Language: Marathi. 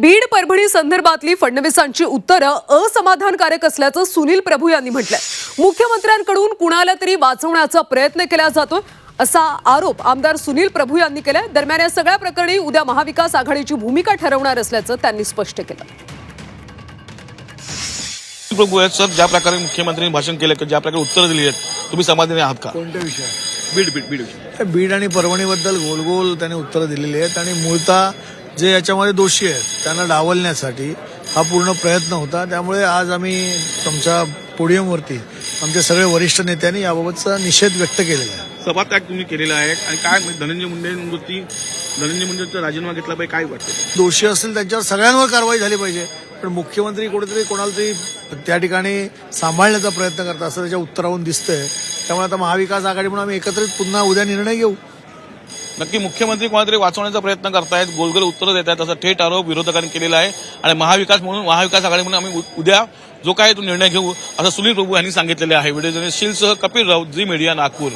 बीड परभणी संदर्भातली फडणवीसांची उत्तरं असमाधानकारक असल्याचं सुनील प्रभू यांनी म्हटलंय. मुख्यमंत्र्यांकडून कुणाला तरी वाचवण्याचा प्रयत्न केला जातोय असा आरोप आमदार सुनील प्रभू यांनी केलाय. दरम्यान या सगळ्या प्रकरणी उद्या महाविकास आघाडीची भूमिका ठरवणार असल्याचं त्यांनी स्पष्ट केलं. प्रभू आहेत सर ज्या प्रकारे मुख्यमंत्र्यांनी भाषण केलं ज्या प्रकारे उत्तरं दिली आहेत तुम्ही समाधानी आहात का? कोणत्या विषयात बीड बीड बीड विषय. बीड आणि परभणीबद्दल गोल गोल त्याने उत्तरं दिलेली आहेत आणि मूळतः जे याच्यामध्ये दोषी आहेत त्यांना डावलण्यासाठी हा पूर्ण प्रयत्न होता. त्यामुळे आज आम्ही तुमच्या पोडियमवरती आमचे सगळे वरिष्ठ नेत्यांनी याबाबतचा निषेध व्यक्त केलेला आहे. सभात्याग तुम्ही केलेला आहे. आणि काय धनंजय मुंडेंवरती धनंजय मुंडेंचा राजीनामा घेतला पाहिजे काय वाटतं? दोषी असतील त्यांच्यावर सगळ्यांवर कारवाई झाली पाहिजे. पण मुख्यमंत्री कुठेतरी कोणाला तरी त्या ठिकाणी सांभाळण्याचा प्रयत्न करतात असं त्याच्या उत्तरावरून दिसतंय. त्यामुळे आता महाविकास आघाडी म्हणून आम्ही एकत्रित पुन्हा उद्या निर्णय घेऊ. नक्की मुख्यमंत्री कोणातरी वाचवण्याचा प्रयत्न करतायत गोलगोल उत्तरं देत आहेत असा थेट आरोप विरोधकांनी केलेला आहे. आणि महाविकास म्हणून महाविकास आघाडी म्हणून आम्ही उ- उद्या जो काय तो निर्णय घेऊ असं सुनील प्रभू यांनी सांगितलेले आहे. व्हिडिओ जर्नलिस्ट शीलसह कपिल राऊत झी मीडिया नागपूर.